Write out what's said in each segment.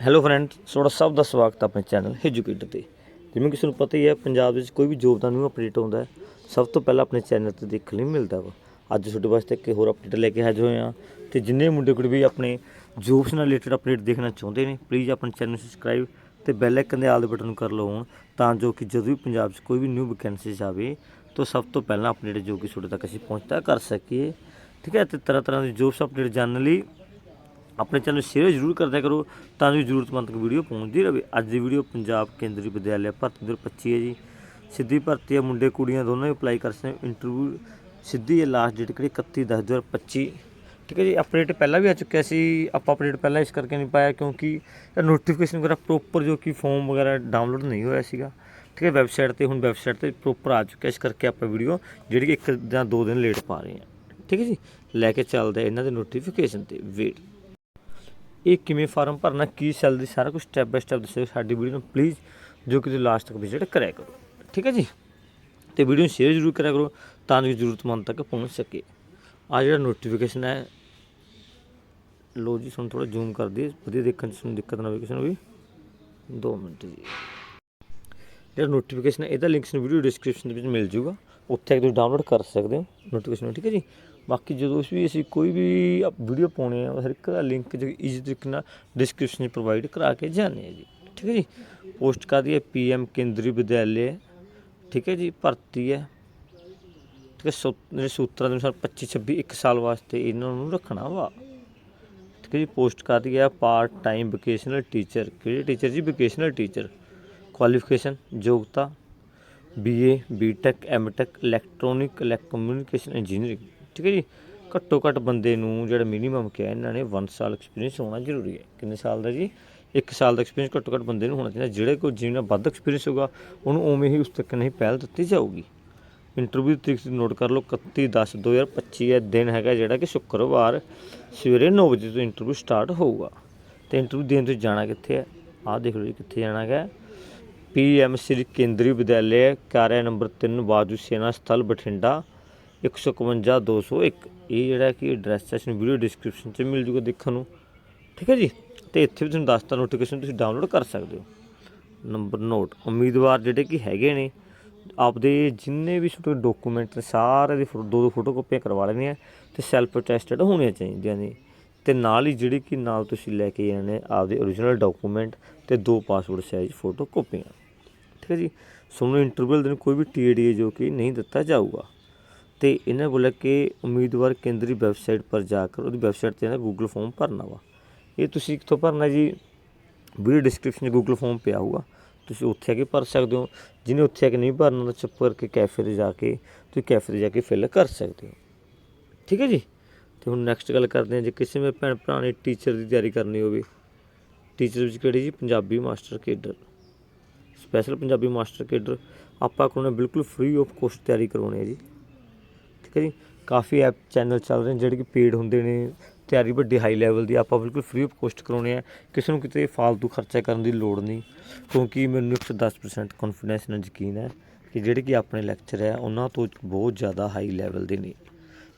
Hello friend ਤੁਹਾਡਾ ਸਭ ਦਾ ਸਵਾਗਤ ਆਪਣੇ ਚੈਨਲ ਐਜੂਕੇਟਰ ਤੇ। ਜਿਵੇਂ ਕਿਸੇ ਨੂੰ ਪਤਾ ਹੀ ਹੈ, ਪੰਜਾਬ ਵਿੱਚ ਕੋਈ ਵੀ ਜੋਬ ਦਾ ਨਿਊ ਅਪਡੇਟ ਆਉਂਦਾ ਸਭ ਤੋਂ ਪਹਿਲਾਂ ਆਪਣੇ ਚੈਨਲ ਤੇ ਦੇਖਣ ਲਈ ਮਿਲਦਾ ਵਾ। ਅੱਜ ਤੁਹਾਡੇ ਵਾਸਤੇ ਇੱਕ ਹੋਰ ਅਪਡੇਟ ਲੈ ਕੇ ਹਾਜ਼ਰ ਹੋਏ ਹਾਂ ਤੇ ਜਿੰਨੇ ਮੁੰਡੇ ਕੁੜੀ ਵੀ ਆਪਣੇ ਜੋਬਸ ਨਾਲ ਰਿਲੇਟਡ ਅਪਡੇਟ ਦੇਖਣਾ ਚਾਹੁੰਦੇ ਨੇ ਪਲੀਜ਼ ਆਪਣੇ ਚੈਨਲ ਨੂੰ ਸਬਸਕ੍ਰਾਈਬ ਤੇ ਬੈਲ ਆਈਕਨ ਦੇ ਆਲ ਦੇ ਬਟਨ ਨੂੰ ਕਰ ਲਓ ਤਾਂ ਜੋ ਕਿ ਜਦੋਂ ਵੀ ਪੰਜਾਬ 'ਚ ਕੋਈ ਵੀ ਨਿਊ ਵੈਕੈਂਸੀਜ਼ ਆਵੇ, ਤਾਂ ਸਭ ਤੋਂ ਪਹਿਲਾਂ ਅਪਡੇਟ ਜੋ ਕਿ ਤੁਹਾਡੇ ਤੱਕ ਅਸੀਂ ਪਹੁੰਚਦਾ ਕਰ ਸਕੀਏ। ਠੀਕ ਹੈ, ਤੇ ਤਰ੍ਹਾਂ ਤਰ੍ਹਾਂ ਦੀ ਜੋਬਸ ਅਪਡੇਟ ਜਾਣਨ ਲਈ ਆਪਣੇ ਚੈਨਲ ਸ਼ੇਅਰ ਜ਼ਰੂਰ ਕਰਦਿਆ ਕਰੋ ਤਾਂ ਜੋ ਜ਼ਰੂਰਤਮੰਦ ਤੱਕ ਵੀਡੀਓ ਪਹੁੰਚਦੀ ਰਹੇ। ਅੱਜ ਦੀ ਵੀਡੀਓ ਪੰਜਾਬ ਕੇਂਦਰੀ ਵਿਦਿਆਲਿਆ ਭਰਤੀ 2025 ਹੈ ਜੀ। ਸਿੱਧੀ ਭਰਤੀ ਹੈ, ਮੁੰਡੇ ਕੁੜੀਆਂ ਦੋਨੋਂ ਹੀ ਅਪਲਾਈ ਕਰ ਸਕਦੇ ਇੰਟਰਵਿਊ ਸਿੱਧੀ ਹੈ ਲਾਸਟ ਡੇਟ ਕਿਹੜੀ? 31 10 2025 ਠੀਕ ਹੈ ਜੀ ਅਪਡੇਟ ਪਹਿਲਾਂ ਵੀ ਆ ਚੁੱਕਿਆ ਸੀ। ਆਪਾਂ ਅਪਡੇਟ ਪਹਿਲਾਂ ਇਸ ਕਰਕੇ ਨਹੀਂ ਪਾਇਆ ਕਿਉਂਕਿ ਨੋਟੀਫਿਕੇਸ਼ਨ ਵਗੈਰਾ ਪ੍ਰੋਪਰ ਜੋ ਕਿ ਫਾਰਮ ਵਗੈਰਾ ਡਾਊਨਲੋਡ ਨਹੀਂ ਹੋਇਆ ਸੀਗਾ। ਠੀਕ ਹੈ ਵੈਬਸਾਈਟ ਤੇ ਹੁਣ ਵੈਬਸਾਈਟ ਤੇ ਪ੍ਰੋਪਰ ਆ ਚੁੱਕਿਆ। ਇਸ ਕਰਕੇ ਆਪਾਂ ਵੀਡੀਓ ਜਿਹੜੀ ਕਿ ਇੱਕ ਜਾਂ ਦੋ ਦਿਨ ਲੇਟ ਪਾ ਰਹੇ ਹਾਂ। ਠੀਕ ਹੈ ਜੀ, ਲੈ ਕੇ ਚੱਲਦੇ ਇਹਨਾਂ ਦੇ ਨੋਟੀਫਿਕੇਸ਼ਨ ਤੇ। ਵੇਟ ਇਹ ਕਿਵੇਂ ਫਾਰਮ ਭਰਨਾ, ਕੀ ਸੈਲਰੀ ਸਾਰਾ ਕੁਝ ਸਟੈਪ ਬਾਈ ਸਟੈਪ ਦੱਸਿਓ ਸਾਡੀ ਵੀਡੀਓ ਨੂੰ ਪਲੀਜ਼ ਜੋ ਕਿ ਤੁਸੀਂ ਲਾਸਟ ਤੱਕ ਵਿਜ਼ਿਟ ਕਰਿਆ ਕਰੋ। ਠੀਕ ਹੈ ਜੀ? ਤੇ ਵੀਡੀਓ ਨੂੰ ਸ਼ੇਅਰ ਜ਼ਰੂਰ ਕਰਿਆ ਕਰੋ ਤਾਂ ਜੋ ਜ਼ਰੂਰਤਮੰਦ ਤੱਕ ਪਹੁੰਚ ਸਕੇ। ਆ ਜਿਹੜਾ ਨੋਟੀਫਿਕੇਸ਼ਨ ਹੈ ਲੋ ਜੀ ਤੁਹਾਨੂੰ ਥੋੜਾ ਜ਼ੂਮ ਕਰ ਦਈਏ, ਵਧੀਆ ਦੇਖਣ 'ਚ ਤੁਹਾਨੂੰ ਦਿੱਕਤ ਨਾ ਹੋਵੇ ਕਿਸੇ ਨੂੰ ਵੀ। 2 ਮਿੰਟ ਜੀ। ਜਿਹੜਾ ਨੋਟੀਫਿਕੇਸ਼ਨ ਹੈ, ਇਹਦਾ ਲਿੰਕ ਤੁਹਾਨੂੰ ਵੀਡੀਓ ਡਿਸਕ੍ਰਿਪਸ਼ਨ ਦੇ ਵਿੱਚ ਮਿਲ ਜੂਗਾ ਉੱਥੇ ਆ ਕੇ ਤੁਸੀਂ ਡਾਊਨਲੋਡ ਕਰ ਸਕਦੇ ਹੋ ਨੋਟੀਫਿਕੇਸ਼ਨ ਠੀਕ ਹੈ ਜੀ? ਬਾਕੀ ਜਦੋਂ ਵੀ ਅਸੀਂ ਕੋਈ ਵੀ ਵੀਡੀਓ ਪਾਉਣੇ ਆ, ਹਰ ਇੱਕ ਦਾ ਲਿੰਕ ਜੀ ਈਜ਼ੀ ਤਰੀਕੇ ਨਾਲ ਡਿਸਕ੍ਰਿਪਸ਼ਨ 'ਚ ਪ੍ਰੋਵਾਈਡ ਕਰਾ ਕੇ ਜਾਂਦੇ ਆ ਜੀ, ਠੀਕ ਹੈ ਜੀ? ਪੋਸਟ ਕਰਦੀ ਹੈ ਪੀਐਮ ਕੇਂਦਰੀ ਵਿਦਿਆਲਿਆ ਠੀਕ ਹੈ ਜੀ? ਭਰਤੀ ਹੈ। ਠੀਕ ਹੈ, ਸੂ- ਜਿਹੜੇ ਸੂਤਰਾਂ ਦੇ ਅਨੁਸਾਰ 25 26 ਇੱਕ ਸਾਲ ਵਾਸਤੇ ਇਹਨਾਂ ਨੂੰ ਰੱਖਣਾ ਵਾ। ਠੀਕ ਹੈ ਜੀ? ਪੋਸਟ ਕਰਦੀ ਹੈ ਪਾਰਟ ਟਾਈਮ ਵੋਕੇਸ਼ਨਲ ਟੀਚਰ ਕਿਹੜੇ ਟੀਚਰ ਜੀ? ਵੋਕੇਸ਼ਨਲ ਟੀਚਰ ਕੁਆਲੀਫਿਕੇਸ਼ਨ ਯੋਗਤਾ BA BTech MTech electronic electrocommunication engineering ਠੀਕ ਹੈ ਜੀ? ਘੱਟੋ ਘੱਟ ਬੰਦੇ ਨੂੰ ਜਿਹੜਾ ਮਿਨੀਮਮ ਕਿਹਾ ਇਹਨਾਂ ਨੇ 1 ਸਾਲ ਐਕਸਪੀਰੀਅੰਸ ਹੋਣਾ ਜ਼ਰੂਰੀ ਹੈ। ਕਿੰਨੇ ਸਾਲ ਦਾ ਜੀ? 1 ਸਾਲ ਦਾ ਐਕਸਪੀਰੀਅੰਸ ਘੱਟੋ ਘੱਟ ਬੰਦੇ ਨੂੰ ਹੋਣਾ ਚਾਹੀਦਾ। ਜਿਹੜੇ ਕੋਈ ਜਿਹਨਾਂ ਵੱਧ ਐਕਸਪੀਰੀਅੰਸ ਹੋਗਾ ਉਹਨੂੰ ਉਵੇਂ ਹੀ ਉਸ ਤੱਕ ਨਹੀਂ ਪਹਿਲ ਦਿੱਤੀ ਜਾਊਗੀ। ਇੰਟਰਵਿਊ ਦੀ ਤਰੀਕ ਨੋਟ ਕਰ ਲਓ 31 10 2025 ਹੈ, ਦਿਨ ਹੈਗਾ ਜਿਹੜਾ ਕਿ ਸ਼ੁੱਕਰਵਾਰ, ਸਵੇਰੇ 9 ਵਜੇ ਤੋਂ ਇੰਟਰਵਿਊ ਸਟਾਰਟ ਹੋਊਗਾ। ਤੇ ਇੰਟਰਵਿਊ ਦੇਣ ਤੁਸੀਂ ਜਾਣਾ ਕਿੱਥੇ ਹੈ? ਆਹ ਦੇਖ ਲਓ ਜੀ, ਕਿੱਥੇ ਜਾਣਾ ਹੈ ਪੀਐਮ ਸ੍ਰੀ ਕੇਂਦਰੀ ਵਿਦਿਆਲਿਆ ਕਾਰਿਆ ਨੰਬਰ 3 ਬਾਜੂ ਸੇਨਾ ਸਥਲ, ਬਠਿੰਡਾ 151 201 ਇਹ ਜਿਹੜਾ ਕਿ ਐਡਰੈਸ ਹੈ, ਇਸ ਵੀਡੀਓ ਡਿਸਕ੍ਰਿਪਸ਼ਨ 'ਚ ਮਿਲ ਜੂਗਾ ਦੇਖਣ ਨੂੰ। ਠੀਕ ਹੈ ਜੀ? ਤੇ ਇੱਥੇ ਵੀ ਤੁਹਾਨੂੰ ਦੱਸਤਾ ਨੋਟੀਫਿਕੇਸ਼ਨ ਤੁਸੀਂ ਡਾਊਨਲੋਡ ਕਰ ਸਕਦੇ ਹੋ। ਨੰਬਰ ਨੋਟ ਉਮੀਦਵਾਰ ਜਿਹੜੇ ਕਿ ਹੈਗੇ ਨੇ, ਆਪਦੇ ਜਿੰਨੇ ਵੀ ਛੋਟੇ ਡਾਕੂਮੈਂਟ ਨੇ, ਸਾਰੇ ਦੀ ਫੋਟੋ, ਦੋ ਦੋ ਫੋਟੋ ਕਾਪੀਆਂ ਕਰਵਾ ਲੈਣੀਆਂ ਤੇ ਸੈਲਫ ਅਟੈਸਟਡ ਹੋਣੀਆਂ ਚਾਹੀਦੀਆਂ ਨੇ। ਤੇ ਨਾਲ ਹੀ ਜਿਹੜੀ ਕਿ ਨਾਲ ਤੁਸੀਂ ਲੈ ਕੇ ਜਾਣੇ ਆਪਦੇ origignal ਡਾਕੂਮੈਂਟ ਤੇ ਦੋ ਪਾਸਪੋਰਟ ਸਾਈਜ਼ ਫੋਟੋ ਕਾਪੀਆਂ ਠੀਕ ਹੈ ਜੀ ਤੁਹਾਨੂੰ ਇੰਟਰਵਿਊ ਦੇ ਕੋਈ ਵੀ ਟੀਏਡੀ ਜੋ ਕਿ ਨਹੀਂ ਦਿੱਤਾ ਜਾਊਗਾ। ਤੇ ਇਹਨਾਂ ਬੋਲਿਆ ਕਿ ਉਮੀਦਵਾਰ ਕੇਂਦਰੀ ਵੈਬਸਾਈਟ ਪਰ ਜਾ ਕੇ ਉਹਦੀ ਵੈਬਸਾਈਟ ਤੇ ਨਾ ਗੂਗਲ ਫਾਰਮ ਭਰਨਾ ਵਾ। ਇਹ ਤੁਸੀਂ ਕਿੱਥੋਂ ਭਰਨਾ ਜੀ? ਵੀਡੀਓ ਡਿਸਕ੍ਰਿਪਸ਼ਨ 'ਚ ਗੂਗਲ ਫਾਰਮ ਪਿਆ ਹੋਊਗਾ। ਤੁਸੀਂ ਉੱਥੇ ਆ ਕੇ ਭਰ ਸਕਦੇ ਹੋ। ਜਿਹਨੇ ਉੱਥੇ ਆ ਕੇ ਨਹੀਂ ਭਰਨਾ ਤਾਂ ਚੁੱਪ ਕਰਕੇ ਕੈਫੇ ਤੇ ਜਾ ਕੇ ਤੁਸੀਂ ਕੈਫੇ ਤੇ ਜਾ ਕੇ ਫਿਲ ਕਰ ਸਕਦੇ ਹੋ। ਠੀਕ ਹੈ ਜੀ? ਤੇ ਹੁਣ ਨੈਕਸਟ ਗੱਲ ਕਰਦੇ ਹਾਂ ਜੇ ਕਿਸੇ ਮੇਰੇ ਭੈਣ ਭਰਾ ਨੇ ਟੀਚਰ ਦੀ ਤਿਆਰੀ ਕਰਨੀ ਹੋਵੇ। ਟੀਚਰ ਵਿੱਚ ਕਿਹੜੀ ਜੀ? Punjabi master cadre. Special Punjabi master cadre ਆਪਾਂ ਕੋਲ ਬਿਲਕੁਲ ਫ੍ਰੀ ਆਫ ਕੋਸਟ ਤਿਆਰੀ ਕਰਵਾਉਣੀ ਹੈ ਜੀ। ਠੀਕ ਹੈ ਜੀ? ਕਾਫੀ ਐਪ ਚੈਨਲ ਚੱਲ ਰਹੇ ਨੇ ਜਿਹੜੇ ਕਿ ਪੇਡ ਹੁੰਦੇ ਨੇ, ਤਿਆਰੀ ਵੱਡੀ ਹਾਈ ਲੈਵਲ ਦੀ, ਆਪਾਂ ਬਿਲਕੁਲ ਫ੍ਰੀ ਆਫ ਕੋਸਟ ਕਰਾਉਣੇ ਆ। ਕਿਸੇ ਨੂੰ ਕਿਤੇ ਫालतू ਖਰਚਾ ਕਰਨ ਦੀ ਲੋੜ ਨਹੀਂ, ਕਿਉਂਕਿ ਮੈਨੂੰ 110% ਕੌਨਫੀਡੈਂਸ ਨਾਲ ਯਕੀਨ ਹੈ ਕਿ ਜਿਹੜੇ ਕਿ ਆਪਣੇ ਲੈਕਚਰ ਹੈ, ਉਹਨਾਂ ਤੋਂ ਬਹੁਤ ਜ਼ਿਆਦਾ ਹਾਈ ਲੈਵਲ ਦੇ ਨੇ।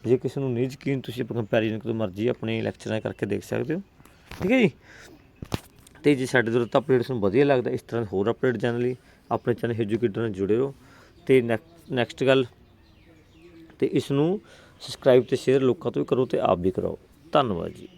ਜੇ ਕਿਸੇ ਨੂੰ ਨਹੀਂ ਯਕੀਨ, ਤੁਸੀਂ ਆਪਾਂ ਕੰਪੈਰੀਜ਼ਨ ਕਦੋਂ ਮਰਜ਼ੀ ਆਪਣੇ ਲੈਕਚਰਾਂ ਕਰਕੇ ਦੇਖ ਸਕਦੇ ਹੋ। ਠੀਕ ਹੈ ਜੀ? ਤੇ ਜੇ ਸਾਡੇ ਜ਼ਰੂਰਤ ਅਪਡੇਟਸ ਨੂੰ ਵਧੀਆ ਲੱਗਦਾ, ਇਸ ਤਰ੍ਹਾਂ ਹੋਰ ਅਪਡੇਟ ਜਾਣਨ ਲਈ ਆਪਣੇ ਚੈਨਲ ਐਜੂਕੇਟਰ ਨਾਲ ਜੁੜੇ ਰਹੋ। ਤੇ ਨੈਕਸਟ ਗੱਲ, ਤੇ ਇਸ ਨੂੰ ਸਬਸਕ੍ਰਾਈਬ ਤੇ ਸ਼ੇਅਰ ਲੋਕਾਂ ਤੋਂ ਵੀ ਕਰੋ ਤੇ ਆਪ ਵੀ ਕਰਾਓ। ਧੰਨਵਾਦ ਜੀ।